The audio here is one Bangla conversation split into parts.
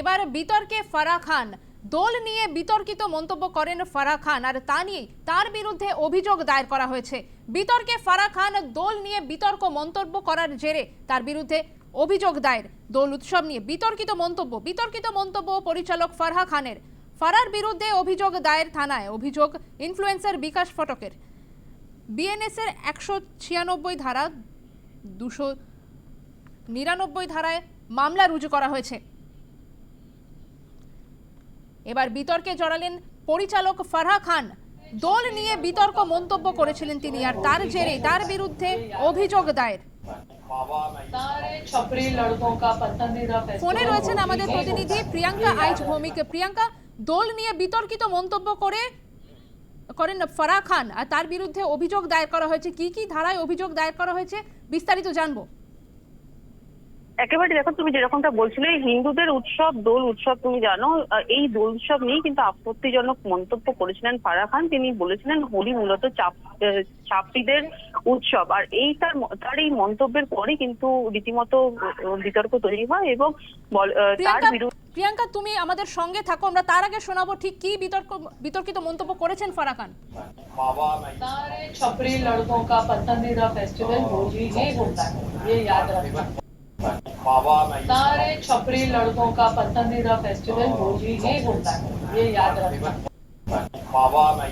এবার বিতর্কে ফারাহ খান। দোল নিয়ে বিতর্কিত মন্তব্য করেন ফারাহ খান আর তা নিয়ে তার বিরুদ্ধে অভিযোগ দায়ের করা হয়েছে। বিতর্কে ফারাহ খান দোল নিয়ে বিতর্ক মন্তব্য করার জেরে তার বিরুদ্ধে অভিযোগ দায়ের। দোল উৎসব নিয়ে বিতর্কিত মন্তব্য বিতর্কিত মন্তব্য পরিচালক ফারহা খানের। ফারার বিরুদ্ধে অভিযোগ দায়ের থানায়, অভিযোগ ইনফ্লুয়েন্সার বিকাশ ফটকের। বিএনএস এর একশো ছিয়ানব্বই ধারা দুশো নিরানব্বই ধারায় মামলা রুজু করা হয়েছে। এবার বিতর্কে জড়ালেন পরিচালক ফারহা খান। দল নিয়ে বিতর্ক মন্তব্য করেছিলেন তিনি আর তার জেরে তার বিরুদ্ধে অভিযোগ দায়ের। ফোনে রয়েছেন আমাদের প্রতিনিধি প্রিয়াঙ্কা আইচ ভৌমিক প্রিয়াঙ্কা, দোল নিয়ে বিতর্কিত মন্তব্য করে করেন ফারা খান আর তার বিরুদ্ধে অভিযোগ দায়ের করা হয়েছে। কি কি ধারায় অভিযোগ দায়ের করা হয়েছে বিস্তারিত জানব। একেবারে দেখো তুমি যেরকমটা বলছিলে হিন্দুদের উৎসব দোল উৎসব তুমি জানো আহ, এই দোল উৎসব নিয়ে কিন্তু আপত্তিজনক মন্তব্য করেছিলেন ফারা খান তিনি বলেছিলেন হোলি মূলত চাপ আহ, চাপড়িদের উৎসব আর এই তার ম- তার এই মন্তব্যের পরে কিন্তু রীতিমতো আহ, বিতর্ক তৈরি হয় এবং বল- আহ, তার প্রিয়াঙ্কা বিরুদ্ধে প্রিয়াঙ্কা তুমি আমাদের সঙ্গে থাকো আমরা তার আগে শোনাবো ঠিক কি বিতর্ক বিতর্কিত মন্তব্য করেছেন ফারাহ খান सारे छपरी लड़कों का पसंदीदा फेस्टिवल होली ही होता है ये याद रखना सारे छपरी लड़कों का पसंदीदा फेस्टिवल होली ही होता है ये याद रखना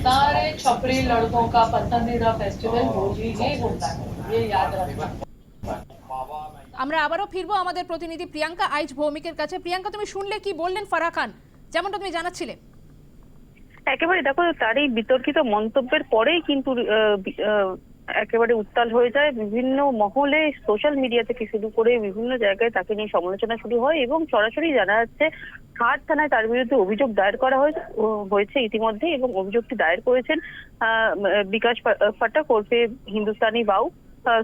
सारे छपरी लड़कों का पसंदीदा फेस्टिवल होली ही होता है ये याद रखना আমরা আবারও ফিরবো আমাদের প্রতিনিধি প্রিয়াঙ্কা আইচ ভৌমিকের কাছে প্রিয়াঙ্কা তুমি শুনলে কি বললেন ফারাহ খান যেমনটা তুমি জানাচ্ছিলে একেবারে দেখো তার এই বিতর্কিত মন্তব্যের পরেই কিন্তু আহ, বি- আহ, একেবারে উত্তাল হয়ে যায়। বিভিন্ন মহলে সোশ্যাল মিডিয়া থেকে শুরু করে বিভিন্ন জায়গায় তাকে নিয়ে সমালোচনা শুরু হয় এবং সরাসরি জানা যাচ্ছে হাট থানায় তার বিরুদ্ধে অভিযোগ দায়ের করা হয়েছে ইতিমধ্যে এবং অভিযোগটি দায়ের করেছেন বিকাশ ফা- ফাটাক ওরফে হিন্দুস্তানি বাউ।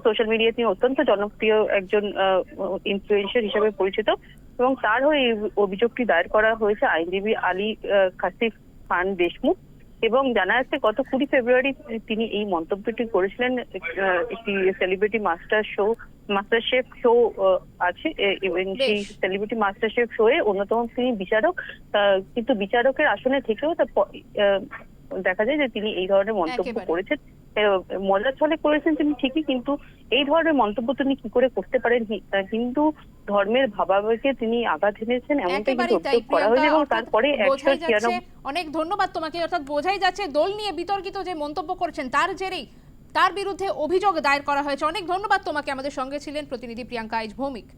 সোশ্যাল মিডিয়া তিনি অত্যন্ত জনপ্রিয় একজন ইনফ্লুয়েন্সার হিসেবে পরিচিত এবং তার হয়ে অভিযোগটি দায়ের করা হয়েছে আইনজীবী আলী কাসিফ খান দেশমুখ। এবং জানা যাচ্ছে গত কুড়ি ফেব্রুয়ারি তিনি এই মন্তব্যটি করেছিলেন একটি celebrity master show master chef show আছে এবং সেই সেলিব্রিটি মাস্টার শেফ শো এ অন্যতম তিনি বিচারক কিন্তু বিচারকের আসনে থেকেও দেখা যায় যে তিনি এই ধরনের মন্তব্য করেছেন। মজার ছলে করেছেন তিনি ঠিকই কিন্তু এই ধরনের মন্তব্য তিনি কি করে করতে পারেন? হিন্দু ধর্মের ভাবাবেগে তিনি আঘাত এনেছেন এমনটাই কিন্তু অভিযোগ করা হয়েছে এবং তারপরে একশো অনেক ধন্যবাদ তোমাকে। অর্থাৎ বোঝাই যাচ্ছে দোল নিয়ে বিতর্কিত যে মন্তব্য করেছেন তার জেরেই তার বিরুদ্ধে অভিযোগ দায়ের করা হয়েছে। অনেক ধন্যবাদ তোমাকে। আমাদের সঙ্গে ছিলেন প্রতিনিধি প্রিয়াঙ্কা আইচ ভৌমিক